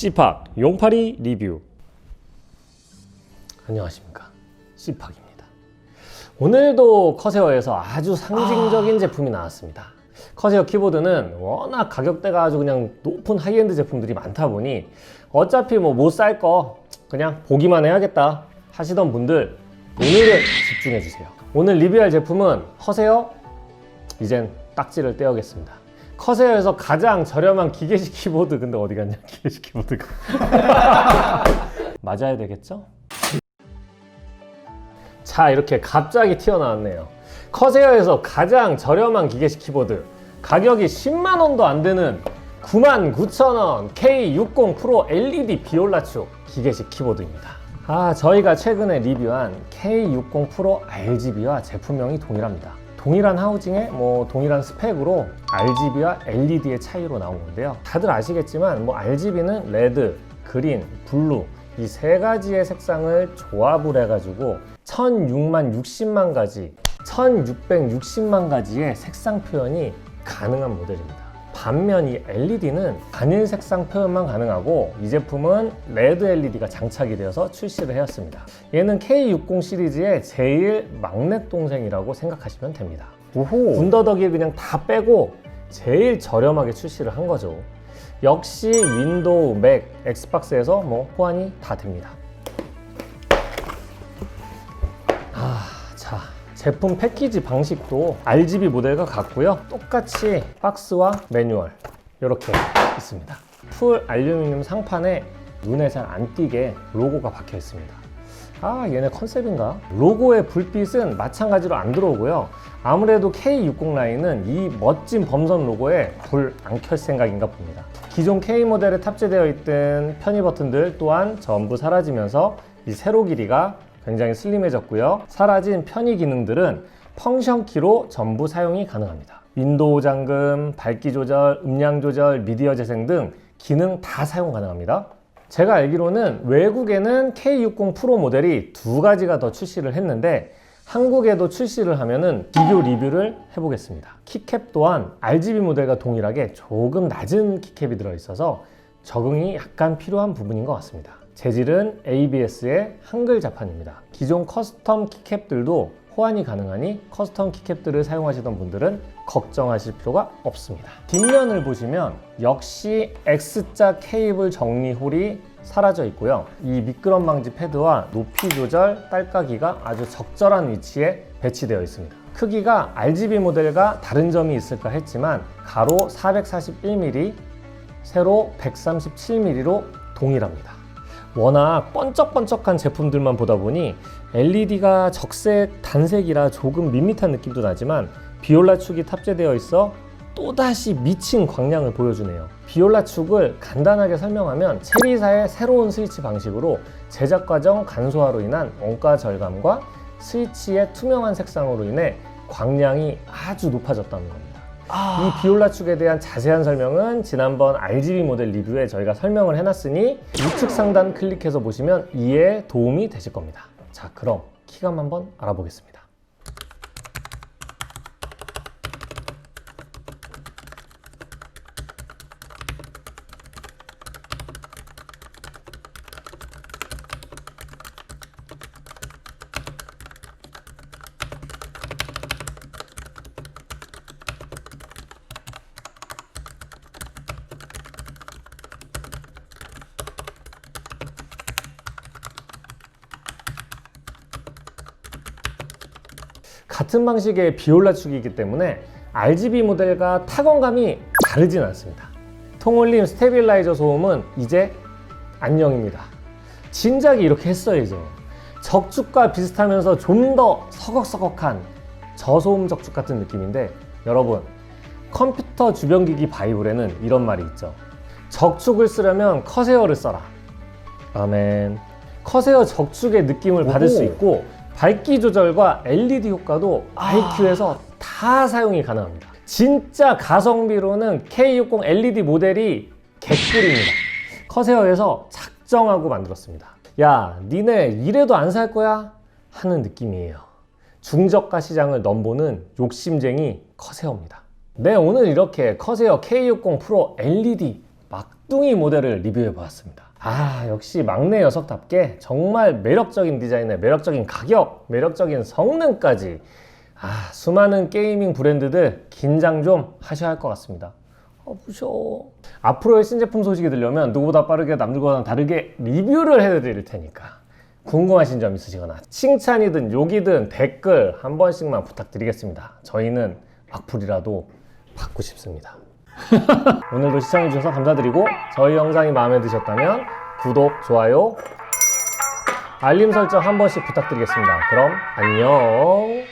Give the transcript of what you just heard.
씨팍 용팔이 리뷰. 안녕하십니까. 씨팍입니다. 오늘도 커세어에서 아주 상징적인 제품이 나왔습니다. 커세어 키보드는 워낙 가격대가 아주 그냥 높은 하이엔드 제품들이 많다 보니 어차피 뭐 못 살 거 그냥 보기만 해야겠다 하시던 분들 오늘은 집중해 주세요. 오늘 리뷰할 제품은 커세어 이젠 딱지를 떼어겠습니다. 커세어에서 가장 저렴한 기계식 키보드 근데 어디 갔냐 기계식 키보드가 맞아야 되겠죠? 자 이렇게 갑자기 튀어나왔네요. 커세어에서 가장 저렴한 기계식 키보드 가격이 10만 원도 안 되는 99,000원 K60 프로 LED 비올라축 기계식 키보드입니다. 아 저희가 최근에 리뷰한 K60 프로 RGB와 제품명이 동일합니다. 동일한 하우징에 뭐 동일한 스펙으로 RGB와 LED의 차이로 나온 건데요. 다들 아시겠지만 뭐 RGB는 레드, 그린, 블루 이 세 가지의 색상을 조합을 해가지고 1006만 60만 가지, 1660만 가지의 색상 표현이 가능한 모델입니다. 반면 이 LED는 단일 색상 표현만 가능하고 이 제품은 레드 LED가 장착이 되어서 출시를 해왔습니다. 얘는 K60 시리즈의 제일 막내 동생이라고 생각하시면 됩니다. 오호. 군더더기 그냥 다 빼고 제일 저렴하게 출시를 한 거죠. 역시 윈도우, 맥, 엑스박스에서 뭐 호환이 다 됩니다. 제품 패키지 방식도 RGB 모델과 같고요. 똑같이 박스와 매뉴얼 이렇게 있습니다. 풀 알루미늄 상판에 눈에 잘 안 띄게 로고가 박혀 있습니다. 아, 얘네 컨셉인가? 로고의 불빛은 마찬가지로 안 들어오고요. 아무래도 K60 라인은 이 멋진 범선 로고에 불 안 켤 생각인가 봅니다. 기존 K 모델에 탑재되어 있던 편의 버튼들 또한 전부 사라지면서 이 세로 길이가 굉장히 슬림해졌고요. 사라진 편의 기능들은 펑션 키로 전부 사용이 가능합니다. 윈도우 잠금, 밝기 조절, 음량 조절, 미디어 재생 등 기능 다 사용 가능합니다. 제가 알기로는 외국에는 K60 프로 모델이 두 가지가 더 출시를 했는데 한국에도 출시를 하면은 비교 리뷰를 해보겠습니다. 키캡 또한 RGB 모델과 동일하게 조금 낮은 키캡이 들어있어서 적응이 약간 필요한 부분인 것 같습니다. 재질은 ABS의 한글 자판입니다. 기존 커스텀 키캡들도 호환이 가능하니 커스텀 키캡들을 사용하시던 분들은 걱정하실 필요가 없습니다. 뒷면을 보시면 역시 X자 케이블 정리 홀이 사라져 있고요. 이 미끄럼 방지 패드와 높이 조절 딸까기가 아주 적절한 위치에 배치되어 있습니다. 크기가 RGB 모델과 다른 점이 있을까 했지만 가로 441mm, 세로 137mm로 동일합니다. 워낙 번쩍번쩍한 제품들만 보다 보니 LED가 적색 단색이라 조금 밋밋한 느낌도 나지만 비올라 축이 탑재되어 있어 또다시 미친 광량을 보여주네요. 비올라 축을 간단하게 설명하면 체리사의 새로운 스위치 방식으로 제작 과정 간소화로 인한 원가 절감과 스위치의 투명한 색상으로 인해 광량이 아주 높아졌다는 겁니다. 이 비올라 축에 대한 자세한 설명은 지난번 RGB 모델 리뷰에 저희가 설명을 해놨으니 우측 상단 클릭해서 보시면 이해에 도움이 되실 겁니다. 자, 그럼 키감 한번 알아보겠습니다. 같은 방식의 비올라 축이기 때문에 RGB 모델과 타건감이 다르진 않습니다. 통올림 스테빌라이저 소음은 이제 안녕입니다. 진작에 이렇게 했어야죠. 적축과 비슷하면서 좀 더 서걱서걱한 저소음 적축 같은 느낌인데 여러분 컴퓨터 주변기기 바이블에는 이런 말이 있죠. 적축을 쓰려면 커세어를 써라. 아멘. 커세어 적축의 느낌을 받을 수. 있고 밝기 조절과 LED 효과도 IQ에서 다 사용이 가능합니다. 진짜 가성비로는 K60 LED 모델이 개꿀입니다. 커세어에서 작정하고 만들었습니다. 야, 니네 이래도 안 살 거야? 하는 느낌이에요. 중저가 시장을 넘보는 욕심쟁이 커세어입니다. 네, 오늘 이렇게 커세어 K60 프로 LED 막둥이 모델을 리뷰해 보았습니다. 아, 역시 막내 녀석답게 정말 매력적인 디자인에 매력적인 가격, 매력적인 성능까지 아, 수많은 게이밍 브랜드들 긴장 좀 하셔야 할 것 같습니다. 어, 무서워. 앞으로의 신제품 소식이 들려면 누구보다 빠르게 남들과는 다르게 리뷰를 해드릴 테니까 궁금하신 점 있으시거나 칭찬이든 욕이든 댓글 한 번씩만 부탁드리겠습니다. 저희는 악플이라도 받고 싶습니다. 오늘도 시청해주셔서 감사드리고 저희 영상이 마음에 드셨다면 구독, 좋아요, 알림 설정 한 번씩 부탁드리겠습니다. 그럼 안녕.